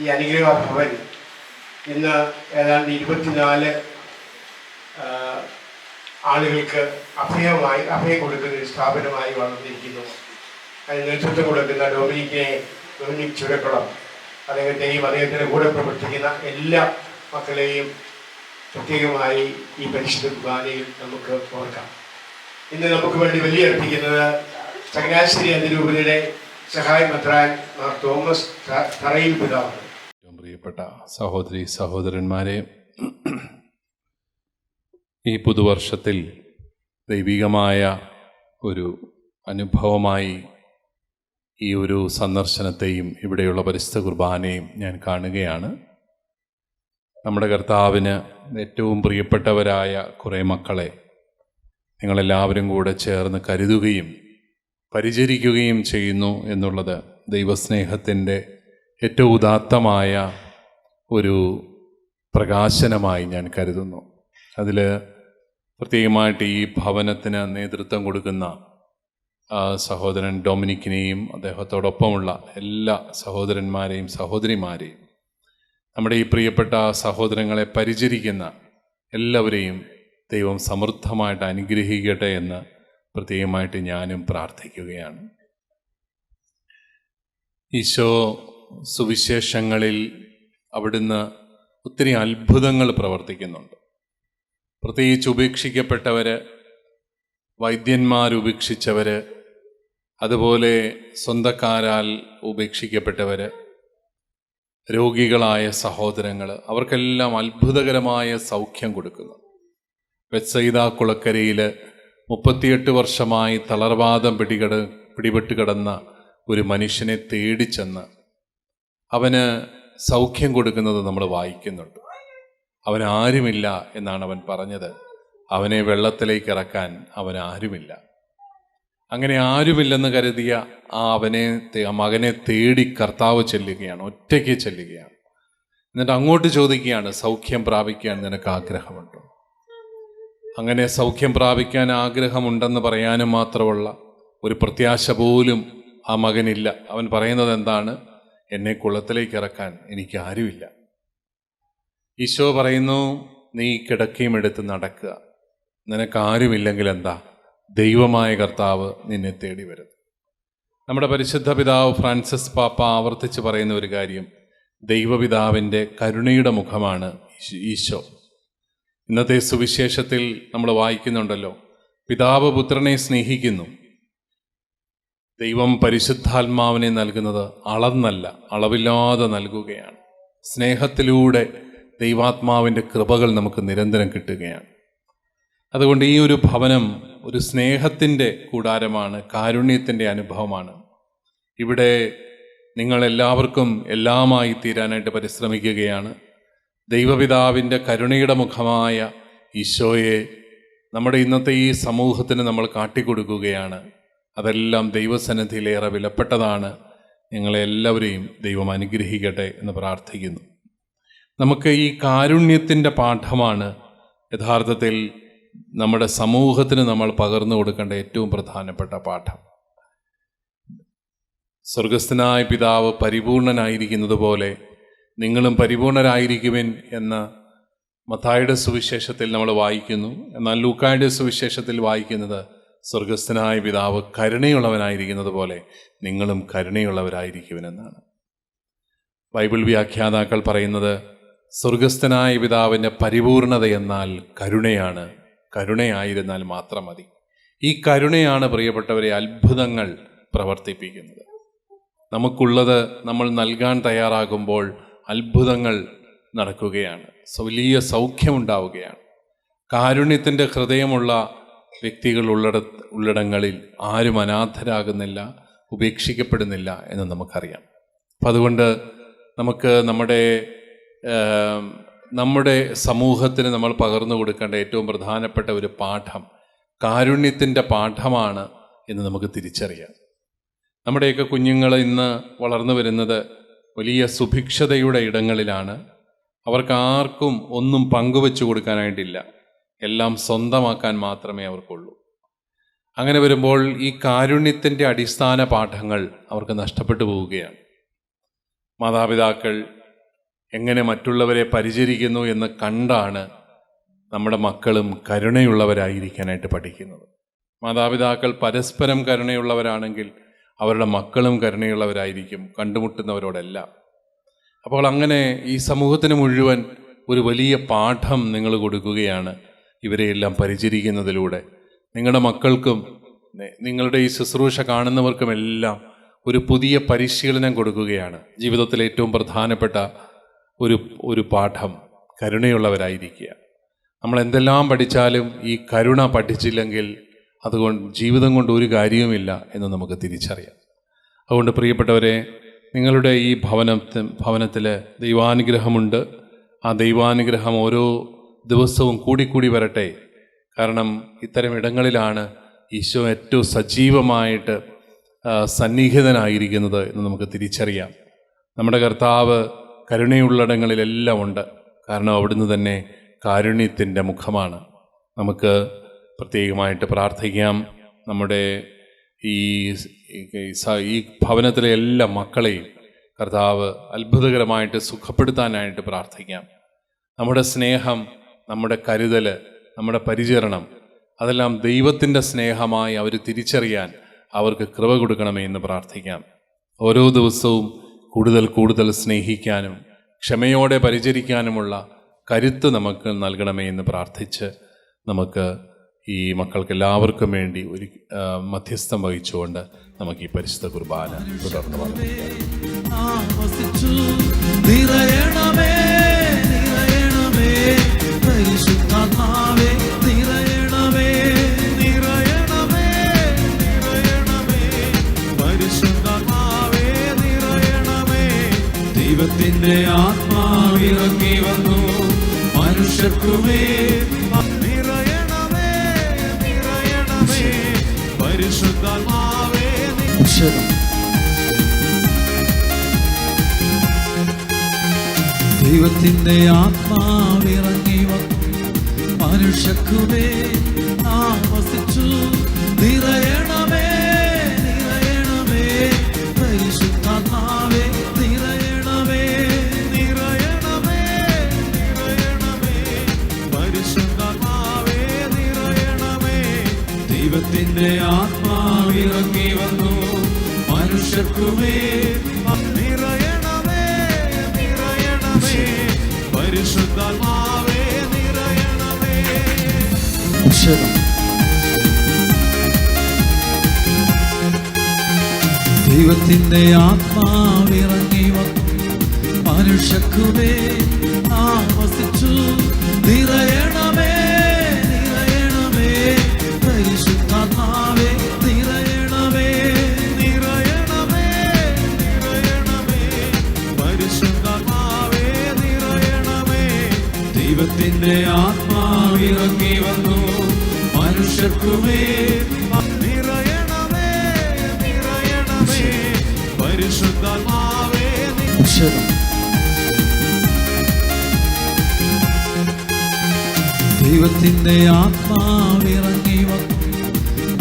ഈ അനുഗ്രഹ ഭവൻ ഇന്ന് ഏതാണ്ട് ഇരുപത്തിനാല് ആളുകൾക്ക് അഭയമായി അഭയം കൊടുക്കുന്ന ഒരു സ്ഥാപനമായി വളർന്നിരിക്കുന്നു. അതിന് നേതൃത്വം കൊടുക്കുന്ന ഡൊമിനിക്കിനെ ഡൊമിനിക് ചുരക്കുളം അദ്ദേഹത്തെയും അദ്ദേഹത്തിന്റെ കൂടെ പ്രവർത്തിക്കുന്ന എല്ലാ മക്കളെയും പ്രത്യേകമായി ഈ പരിശുദ്ധ കുർബാനയിൽ നമുക്ക് ഓർക്കാം. ഇന്ന് നമുക്ക് വേണ്ടി വലിയ അർപ്പിക്കുന്നത് ചങ്ങനാശ്ശേരി അതിരൂപതയുടെ സഹായ മെത്രാൻ മാർ തോമസ് തറയിൽ പിതാവ്. ഏറ്റവും പ്രിയപ്പെട്ട സഹോദരി സഹോദരന്മാരെ ഈ പുതുവർഷത്തിൽ ദൈവികമായ ഒരു അനുഭവമായി ഈ ഒരു സന്ദർശനത്തെയും ഇവിടെയുള്ള പരിസ്ഥ കുർബാനയും ഞാൻ കാണുകയാണ്. നമ്മുടെ കർത്താവിന് ഏറ്റവും പ്രിയപ്പെട്ടവരായ കുറേ മക്കളെ നിങ്ങളെല്ലാവരും കൂടെ ചേർന്ന് കരുതുകയും പരിചരിക്കുകയും ചെയ്യുന്നു എന്നുള്ളത് ദൈവസ്നേഹത്തിന്റെ ഏറ്റവും ഉദാത്തമായ ഒരു പ്രകാശനമായി ഞാൻ കരുതുന്നു. അതിൽ പ്രത്യേകമായിട്ട് ഈ ഭവനത്തിന് നേതൃത്വം കൊടുക്കുന്ന സഹോദരൻ ഡൊമിനിക്കിനെയും അദ്ദേഹത്തോടൊപ്പമുള്ള എല്ലാ സഹോദരന്മാരെയും സഹോദരിമാരെയും നമ്മുടെ ഈ പ്രിയപ്പെട്ട സഹോദരങ്ങളെ പരിചരിക്കുന്ന എല്ലാവരെയും ദൈവം സമൃദ്ധമായിട്ട് അനുഗ്രഹിക്കട്ടെ എന്ന് പ്രത്യേകമായിട്ട് ഞാനും പ്രാർത്ഥിക്കുകയാണ്. ഈശോ സുവിശേഷങ്ങളിൽ അവിടുന്ന് ഒത്തിരി അത്ഭുതങ്ങൾ പ്രവർത്തിക്കുന്നുണ്ട്. പ്രത്യേകിച്ച് ഉപേക്ഷിക്കപ്പെട്ടവർ വൈദ്യന്മാർ ഉപേക്ഷിച്ചവർ അതുപോലെ സ്വന്തക്കാരാൽ ഉപേക്ഷിക്കപ്പെട്ടവർ രോഗികളായ സഹോദരങ്ങൾ അവർക്കെല്ലാം അത്ഭുതകരമായ സൗഖ്യം കൊടുക്കുന്നു. വെത്സൈദ കുളക്കരയിൽ മുപ്പത്തിയെട്ട് വർഷമായി തളർവാദം പിടികട പിടിപെട്ട് കിടന്ന ഒരു മനുഷ്യനെ തേടിച്ചെന്ന് അവന് സൗഖ്യം കൊടുക്കുന്നത് നമ്മൾ വായിക്കുന്നുണ്ട്. അവൻ ആരുമില്ല എന്നാണ് അവൻ പറഞ്ഞത്. അവനെ വെള്ളത്തിലേക്ക് ഇറക്കാൻ അവൻ ആരുമില്ല. അങ്ങനെ ആരുമില്ലെന്ന് കരുതിയ ആ അവനെ മകനെ തേടി കർത്താവ് ചെല്ലുകയാണ് ഒറ്റയ്ക്ക് ചെല്ലുകയാണ്. എന്നിട്ട് അങ്ങോട്ട് ചോദിക്കുകയാണ് സൗഖ്യം പ്രാപിക്കാൻ നിനക്ക് ആഗ്രഹമുണ്ടോ? അങ്ങനെ സൗഖ്യം പ്രാപിക്കാൻ ആഗ്രഹമുണ്ടെന്ന് പറയാനും മാത്രമുള്ള ഒരു പ്രത്യാശ പോലും ആ മകനില്ല. അവൻ പറയുന്നത് എന്താണ്? എന്നെ കുളത്തിലേക്ക് ഇറക്കാൻ എനിക്ക് ആരുമില്ല. ഈശോ പറയുന്നു നീ കിടക്കയും എടുത്ത് നടക്കുക. നിനക്ക് ആരുമില്ലെങ്കിൽ എന്താ? ദൈവമായ കർത്താവ് നിന്നെ തേടി വരുന്നു നമ്മുടെ പരിശുദ്ധ പിതാവ് ഫ്രാൻസിസ് പാപ്പ ആവർത്തിച്ച് പറയുന്ന ഒരു കാര്യം ദൈവപിതാവിന്റെ കരുണയുടെ മുഖമാണ് ഈശോ. ഇന്നത്തെ സുവിശേഷത്തിൽ നമ്മൾ വായിക്കുന്നുണ്ടല്ലോ. പിതാവ് പുത്രനെ സ്നേഹിക്കുന്നു. ദൈവം പരിശുദ്ധാത്മാവിനെ നൽകുന്നത് അളന്നല്ല അളവില്ലാതെ നൽകുകയാണ്. സ്നേഹത്തിലൂടെ ദൈവാത്മാവിന്റെ കൃപകൾ നമുക്ക് നിരന്തരം കിട്ടുകയാണ്. അതുകൊണ്ട് ഈ ഒരു ഭവനം ഒരു സ്നേഹത്തിന്റെ കൂടാരമാണ് കാരുണ്യത്തിന്റെ അനുഭവമാണ്. ഇവിടെ നിങ്ങളെല്ലാവർക്കും എല്ലാമായി തീരാനായിട്ട് പരിശ്രമിക്കുകയാണ്. ദൈവപിതാവിന്റെ കരുണയുടെ മുഖമായ ഈശോയെ നമ്മുടെ ഇന്നത്തെ ഈ സമൂഹത്തിന് നമ്മൾ കാട്ടിക്കൊടുക്കുകയാണ്. അതെല്ലാം ദൈവസന്നിധിയിലേറെ വിലപ്പെട്ടതാണ്. ഞങ്ങളെല്ലാവരെയും ദൈവം അനുഗ്രഹിക്കട്ടെ എന്ന് പ്രാർത്ഥിക്കുന്നു. നമുക്ക് ഈ കാരുണ്യത്തിന്റെ പാഠമാണ് യഥാർത്ഥത്തിൽ നമ്മുടെ സമൂഹത്തിന് നമ്മൾ പകർന്നു കൊടുക്കേണ്ട ഏറ്റവും പ്രധാനപ്പെട്ട പാഠം. സ്വർഗസ്ഥനായ പിതാവ് പരിപൂർണനായിരിക്കുന്നത് പോലെ നിങ്ങളും പരിപൂർണരായിരിക്കുവിൻ എന്ന് മത്തായുടെ സുവിശേഷത്തിൽ നമ്മൾ വായിക്കുന്നു. എന്നാൽ ലൂക്കായുടെ സുവിശേഷത്തിൽ വായിക്കുന്നത് സ്വർഗസ്ഥനായ പിതാവ് കരുണയുള്ളവനായിരിക്കുന്നത് പോലെ നിങ്ങളും കരുണയുള്ളവരായിരിക്കുവിനെന്നാണ് ബൈബിൾ വ്യാഖ്യാതാക്കൾ പറയുന്നത് സ്വർഗസ്ഥനായ പിതാവിന്റെ പരിപൂർണത എന്നാൽ കരുണയാണ്. കരുണയായിരുന്നാൽ മാത്രം മതി. ഈ കരുണയാണ് പ്രിയപ്പെട്ടവരെ അത്ഭുതങ്ങൾ പ്രവർത്തിപ്പിക്കുന്നത്. നമുക്കുള്ളത് നമ്മൾ നൽകാൻ തയ്യാറാകുമ്പോൾ അത്ഭുതങ്ങൾ നടക്കുകയാണ്. വലിയ സൗഖ്യമുണ്ടാവുകയാണ്. കാരുണ്യത്തിന്റെ ഹൃദയമുള്ള വ്യക്തികൾ ഉള്ളിട ഉള്ളിടങ്ങളിൽ ആരും അനാഥരാകുന്നില്ല ഉപേക്ഷിക്കപ്പെടുന്നില്ല എന്ന് നമുക്കറിയാം. അപ്പം അതുകൊണ്ട് നമുക്ക് നമ്മുടെ നമ്മുടെ സമൂഹത്തിന് നമ്മൾ പകർന്നു കൊടുക്കേണ്ട ഏറ്റവും പ്രധാനപ്പെട്ട ഒരു പാഠം കാരുണ്യത്തിന്റെ പാഠമാണ് എന്ന് നമുക്ക് തിരിച്ചറിയാം. നമ്മുടെയൊക്കെ കുഞ്ഞുങ്ങൾ ഇന്ന് വളർന്നു വരുന്നത് വലിയ സുഭിക്ഷതയുടെ ഇടങ്ങളിലാണ്. അവർക്ക് ആർക്കും ഒന്നും പങ്കുവെച്ചു കൊടുക്കാനായിട്ടില്ല. എല്ലാം സ്വന്തമാക്കാൻ മാത്രമേ അവർക്കുള്ളൂ. അങ്ങനെ വരുമ്പോൾ ഈ കാരുണ്യത്തിന്റെ അടിസ്ഥാന പാഠങ്ങൾ അവർക്ക് നഷ്ടപ്പെട്ടു പോവുകയാണ്. മാതാപിതാക്കൾ എങ്ങനെ മറ്റുള്ളവരെ പരിചരിക്കുന്നു എന്ന് കണ്ടാണ് നമ്മുടെ മക്കളും കരുണയുള്ളവരായിരിക്കാനായിട്ട് പഠിക്കുന്നത്. മാതാപിതാക്കൾ പരസ്പരം കരുണയുള്ളവരാണെങ്കിൽ അവരുടെ മക്കളും കരുണയുള്ളവരായിരിക്കും കണ്ടുമുട്ടുന്നവരോടെല്ലാം. അപ്പോൾ അങ്ങനെ ഈ സമൂഹത്തിന് മുഴുവൻ ഒരു വലിയ പാഠം നിങ്ങൾ കൊടുക്കുകയാണ് ഇവരെയെല്ലാം പരിചരിക്കുന്നതിലൂടെ. നിങ്ങളുടെ മക്കൾക്കും നിങ്ങളുടെ ഈ ശുശ്രൂഷ കാണുന്നവർക്കുമെല്ലാം ഒരു പുതിയ പരിശീലനം കൊടുക്കുകയാണ്. ജീവിതത്തിലെ ഏറ്റവും പ്രധാനപ്പെട്ട ഒരു ഒരു പാഠം കരുണയുള്ളവരായിരിക്കുക. നമ്മൾ എന്തെല്ലാം പഠിച്ചാലും ഈ കരുണ പഠിച്ചില്ലെങ്കിൽ അതുകൊണ്ട് ജീവിതം കൊണ്ട് ഒരു കാര്യവുമില്ല എന്ന് നമുക്ക് തിരിച്ചറിയാം. അതുകൊണ്ട് പ്രിയപ്പെട്ടവരെ നിങ്ങളുടെ ഈ ഭവനത്തിൽ ഭവനത്തിൽ ദൈവാനുഗ്രഹമുണ്ട്. ആ ദൈവാനുഗ്രഹം ഓരോ ദിവസവും കൂടിക്കൂടി വരട്ടെ. കാരണം ഇത്തരം ഇടങ്ങളിലാണ് ഈശോ ഏറ്റവും സജീവമായിട്ട് സന്നിഹിതനായിരിക്കുന്നത് എന്ന് നമുക്ക് തിരിച്ചറിയാം. നമ്മുടെ കർത്താവ് കരുണയുള്ളിടങ്ങളിലെല്ലാം ഉണ്ട്. കാരണം അവിടുന്ന് തന്നെ കാരുണ്യത്തിന്റെ മുഖമാണ്. നമുക്ക് പ്രത്യേകമായിട്ട് പ്രാർത്ഥിക്കാം. നമ്മുടെ ഈ ഈ ഭവനത്തിലെ എല്ലാ മക്കളെയും കർത്താവ് അത്ഭുതകരമായിട്ട് സുഖപ്പെടുത്താനായിട്ട് പ്രാർത്ഥിക്കാം. നമ്മുടെ സ്നേഹം നമ്മുടെ കരുതൽ നമ്മുടെ പരിചരണം അതെല്ലാം ദൈവത്തിന്റെ സ്നേഹമായി അവർ തിരിച്ചറിയാൻ അവർക്ക് കൃപ കൊടുക്കണമേ എന്ന് പ്രാർത്ഥിക്കാം. ഓരോ ദിവസവും കൂടുതൽ കൂടുതൽ സ്നേഹിക്കാനും ക്ഷമയോടെ പരിചരിക്കാനുമുള്ള കരുത്ത് നമുക്ക് നൽകണമേ എന്ന് പ്രാർത്ഥിച്ച് നമുക്ക് ഈ മക്കൾക്ക് എല്ലാവർക്കും വേണ്ടി ഒരു മധ്യസ്ഥം വഹിച്ചുകൊണ്ട് നമുക്ക് ഈ പരിശുദ്ധ കുർബാന തുടർന്ന് ആത്മാവിറങ്ങി വന്നു. മനുഷ്യർക്കുമേ നിറയണമേ ദൈവത്തിന്റെ ആത്മാവിറങ്ങി വന്നു മനുഷ്യക്കുമേ ആവസിച്ചു ദൈവത്തിന്റെ ആത്മാവിറങ്ങി വന്നു. മനുഷ്യർക്കുമേ നിറയണമേ നിറയണമേ. പരിശുദ്ധാത്മാവേ നിറയണമേ. ദൈവത്തിന്റെ ആത്മാവിറങ്ങി വന്നു. മനുഷ്യക്കുമേ താമസിച്ചു നിറയണമേ. ദൈവത്തിന്റെ ആത്മാവിറങ്ങി വന്നു. മനുഷ്യർക്കുമേ നിറയണമേ നിറയണമേ. പരിശുദ്ധമാവേ ദൈവത്തിന്റെ ആത്മാവിറങ്ങി വന്നു.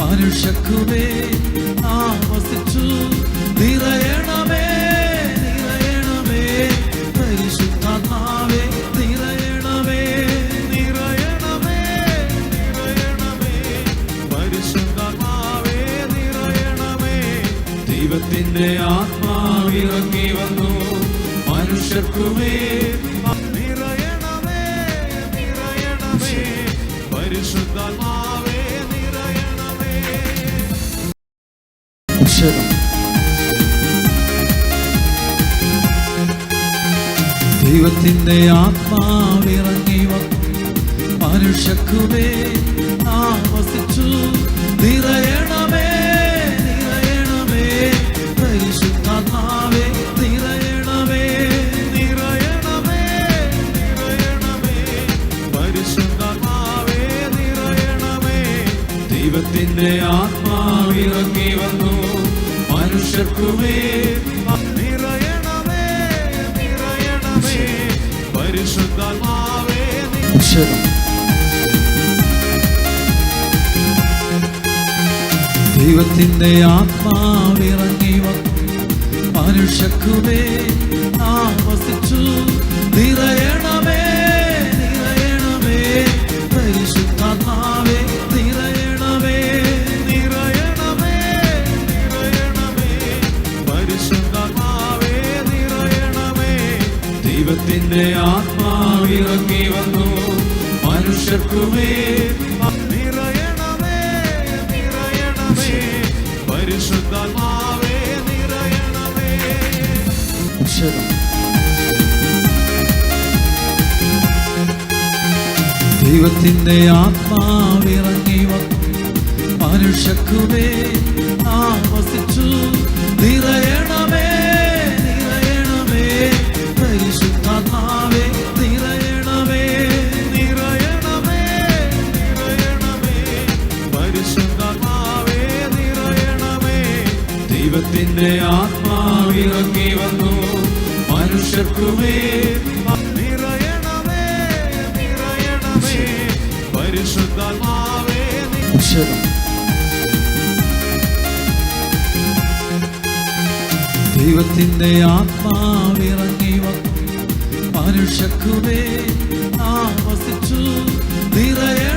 മനുഷ്യക്കുമേ ദൈവത്തിന്റെ ആത്മാവിറങ്ങി മനുഷ്യക്കുമേ താമസിച്ചു നിറയണമേ പരിശുദ്ധാത്മാവേ നിറയണമേ ദൈവത്തിന്റെ ആത്മാവിറങ്ങി വന്നു. മനുഷ്യക്കുമേ ആവസിച്ചു മനുഷ്യർക്കുമേ നിറയണമേ നിറയണമേ. പരിശുദ്ധാത്മാവേ നിറയണമേ. ദൈവത്തിന്റെ ദൈവത്തിന്റെ ആത്മാവിറങ്ങി വന്നു. മനുഷ്യക്കുമേ താമസിച്ചു ദൈവത്തിന്റെ ആത്മാവിറങ്ങി വന്നു. മനുഷ്യർക്കുമേ നിറയണമേ നിറയണമേ. പരിശുദ്ധാത്മാവേ ദൈവത്തിന്റെ ആത്മാവിറങ്ങി വന്നു. മനുഷ്യക്കുമേ താമസിച്ചു നിറയണമേ